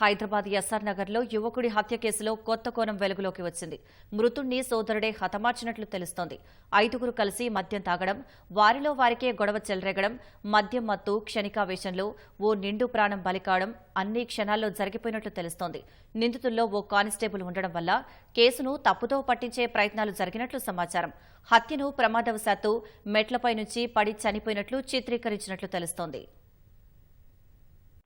Hyderabad SR నగర్లో యువకుడి హత్య కేసులో కొత్త కోణం వెలుగులోకి వచ్చింది. మృతుణ్ణి సోదరుడే హతమార్చినట్లు తెలుస్తోంది. ఐదుగురు కలిసి మద్యం తాగడం వారిలో వారికే గొడవ చెలరేగడం మద్యం మత్తు క్షణికావేశంలో ఓ నిండు ప్రాణం బలికావడం అన్ని క్షణాల్లో జరిగిపోయినట్లు తెలుస్తోంది. నిందితుల్లో ఓ కానిస్టేబుల్ ఉండడం వల్ల కేసును తప్పుతో పట్టించే ప్రయత్నాలు జరిగినట్లు సమాచారం. హత్యను ప్రమాదవశాత్తు మెట్లపై నుంచి పడి చనిపోయినట్లు చిత్రీకరించినట్లు తెలుస్తోంది.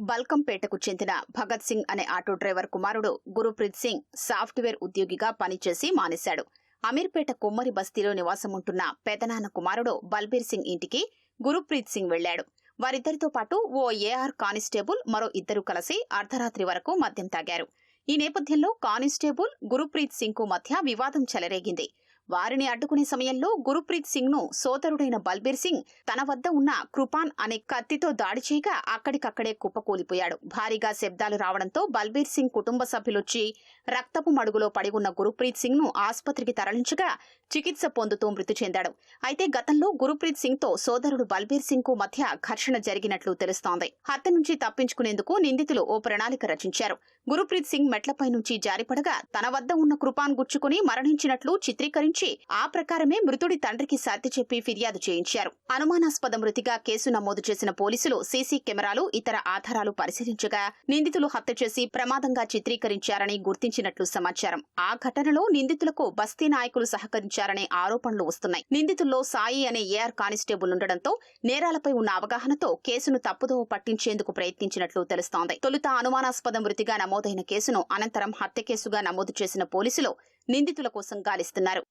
బల్కంపేటకు చెందిన భగత్ సింగ్ అనే ఆటో డ్రైవర్ కుమారుడు గురుప్రీత్ సింగ్ సాఫ్ట్వేర్ ఉద్యోగిగా పనిచేసి మానేశాడు. అమీర్పేట కొమ్మరి బస్తీలో నివాసముంటున్న పెదనాన్న కుమారుడు బల్బీర్ సింగ్ ఇంటికి గురుప్రీత్ సింగ్ వెళ్ళాడు వారిద్దరితో పాటు ఓ ఏఆర్ కానిస్టేబుల్ మరో ఇద్దరు కలిసి అర్ధరాత్రి వరకు మద్యం తాగారు. ఈ నేపథ్యంలో కానిస్టేబుల్ గురుప్రీత్ సింగ్కు మధ్య వివాదం చెలరేగింది. వారిని అడ్డుకునే సమయంలో గురుప్రీత్ సింగ్ను సోదరుడైన బల్బీర్ సింగ్ తన వద్ద ఉన్న కృపాన్ అనే కత్తితో దాడి చేయగా అక్కడికక్కడే కుప్పకూలిపోయాడు. భారీగా శబ్దాలు రావడంతో బల్బీర్ సింగ్ కుటుంబ సభ్యులొచ్చి రక్తపు మడుగులో పడి ఉన్న గురుప్రీత్ సింగ్ను ఆసుపత్రికి తరలించగా చికిత్స పొందుతూ మృతి చెందాడు. అయితే గతంలో గురుప్రీత్ సింగ్తో సోదరుడు బల్బీర్ సింగ్కు మధ్య ఘర్షణ జరిగినట్లు తెలుస్తోంది. హత్య నుంచి తప్పించుకునేందుకు నిందితులు ఓ ప్రణాళిక రచించారు. గురుప్రీత్ సింగ్ మెట్లపై నుంచి జారిపడగా తన వద్ద ఉన్న కృపాన్ గుచ్చుకుని మరణించినట్లు చిత్రీకరించి ఆ ప్రకారమే మృతుడి తండ్రికి సర్ది చెప్పి ఫిర్యాదు చేయించారు. అనుమానాస్పద మృతిగా కేసు నమోదు చేసిన పోలీసులు సీసీ కెమెరాలు ఇతర ఆధారాలు పరిశీలించగా నిందితులు హత్య చేసి ప్రమాదంగా చిత్రీకరించారని గుర్తించినట్లు సమాచారం. ఆ ఘటనలో నిందితులకు బస్తీ నాయకులు సహకరించారనే ఆరోపణలు వస్తున్నాయి. నిందితుల్లో సాయి అనే ఏఆర్ కానిస్టేబుల్ ఉండడంతో నేరాలపై ఉన్న అవగాహనతో కేసును తప్పుదోవ పట్టించేందుకు ప్రయత్నించినట్లు తెలుస్తోంది. తొలుత అనుమానాస్పద మృతిగా నమోదైన కేసును అనంతరం హత్య కేసుగా నమోదు చేసిన పోలీసులు నిందితుల కోసం గాలిస్తున్నారు.